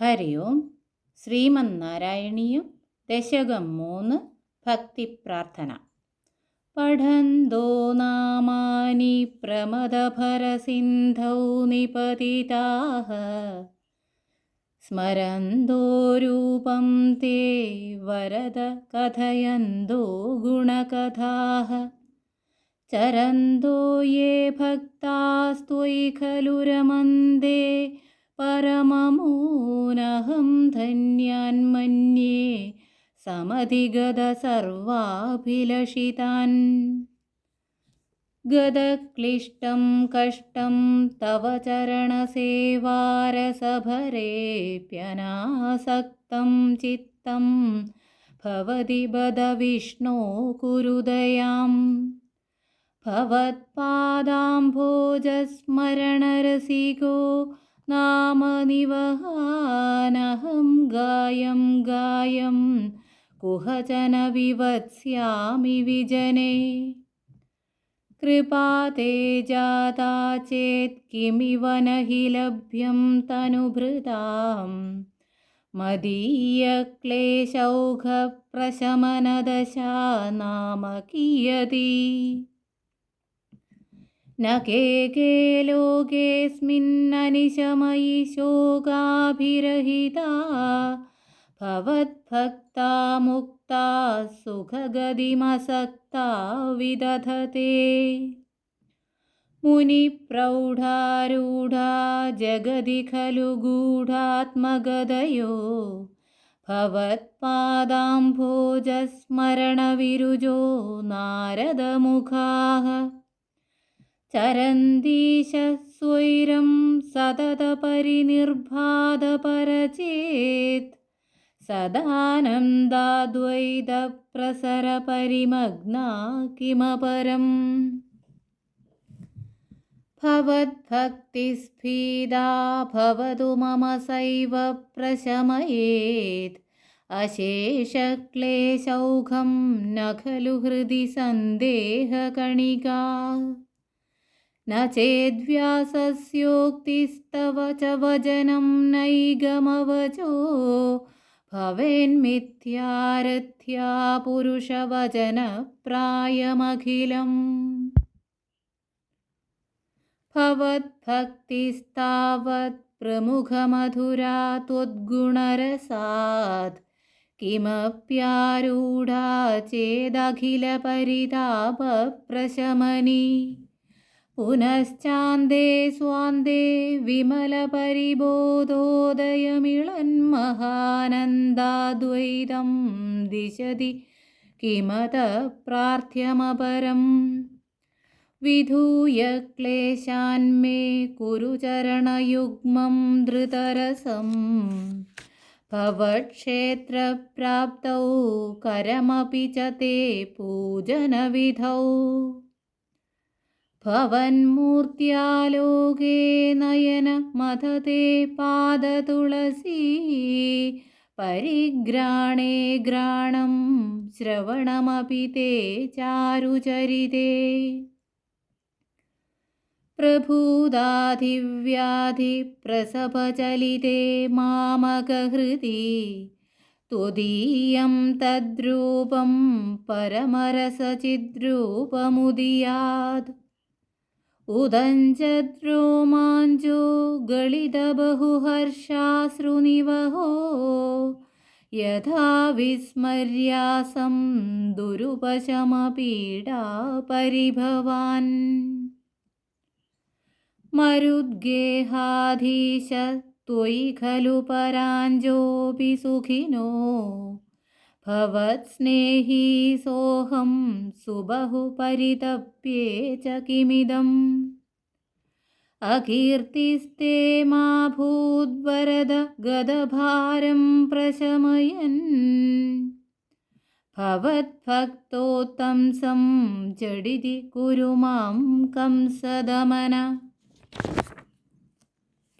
ഹരി ഓം ശ്രീമന്നാരായണീയം ദശകം മൂന്ന് ഭക്തിപ്രാർത്ഥന പഠന്തോ നാമാനി പ്രമദഭരസിന്ധൗ നിപതിതാഹ. സ്മരന്തോ രൂപം തേ വരദ കഥയന്തോ ഗുണകഥാഹ. ചരന്തോ യേ ഭക്താസ്ത്വയി ഖലു രമന്ദേ परममूनहं धन्यान्मन्ये समधिगतसर्वाभिलषितान् गदक्लिष्टं कष्टं तव चरणसेवारसभरेऽप्यनासक्तं चित्तं भवति बद विष्णो कुरुदयाम् भवत्पादाम्भोजस्मरणरसिको नामनिवहानहं गायं गायं कुहचन विवत्स्यामि विजने कृपा ते जाता चेत् किमिव न हि लभ्यं तनुभृतां मदीयक्लेशौघप्रशमनदशा नाम कियती न के के लोकेऽस्मिन्ननिशमयि शोकाभिरहिता भवद्भक्ता मुक्ता सुखगतिमसक्ता विदधते मुनिप्रौढारूढा जगदि खलु गूढात्मगदयो भवत्पादाम्भोजस्मरणविरुजो नारदमुखाः चरन्दीश स्वैरं सततपरिनिर्भादपरचेत् सदानन्दाद्वैतप्रसरपरिमग्ना किमपरम् भवद्भक्तिस्फीदा भवतु मम सैव प्रशमयेत् अशेषक्लेशौघं न खलु हृदि सन्देहकणिका न चेद्व्यासस्योक्तिस्तव च वचनं नैगमवचो भवेन्मिथ्यारथ्या पुरुषवचनप्रायमखिलम् भवद्भक्तिस्तावत् प्रमुखमधुरा त्वद्गुणरसात् किमप्यारूढा चेदखिलपरितापप्रशमनी പുനശ്ചാന്തേ സ്വാന്തേ വിമലപരിബോധോദയമിളന്മഹാനന്ദാദ്വൈതം ദിശതി കിമത പ്രാർത്ഥ്യമപരം. വിധൂയ ക്ലേശാന്മേ കുരു ചരണയുഗ്മം ധൃതരസം. ഭവക്ഷേത്രപ്രാപ്തൗ കരമപി ച പൂജനവിധൗ. भवन्मूर्त्यालोके नयन मथते पादतुलसी परिग्राणे ग्राणं श्रवणमपि ते चारुचरिते प्रभूदाधिव्याधिप्रसभचलिते मामकहृदि त्वदीयं तद्रूपं परमरसचिद्रूपमुदीयात् उदञ्चद्रोमाञ्जो गलितबहुहर्षाश्रुनिवहो यथा विस्मर्यासं दुरुपशमपीडापरिभवान् मरुद्गेहाधीश त्वयि खलु पराञ्जोऽपि सुखिनो भवत्स्नेही सोऽहं सुबहु परितप्ये च किमिदम् अकीर्तिस्ते मा भूद्वरद गदभारं प्रशमयन् भवद्भक्तोत्तंसं जडिति कुरु मां कंसदमन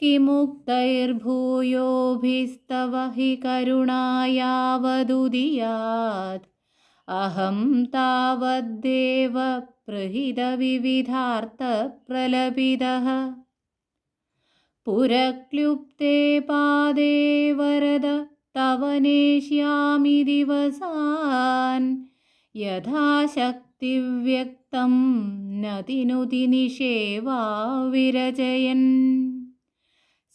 किमुक्तैर्भूयोभिस्तव हि करुणायावदुदीयात् अहं तावद्देव प्रहितविविधार्थप्रलभिदः पुरक्लुप्ते पादे वरद तव नेष्यामि दिवसान् यथा शक्तिव्यक्तं नतिनुतिनिषेवा विरचयन्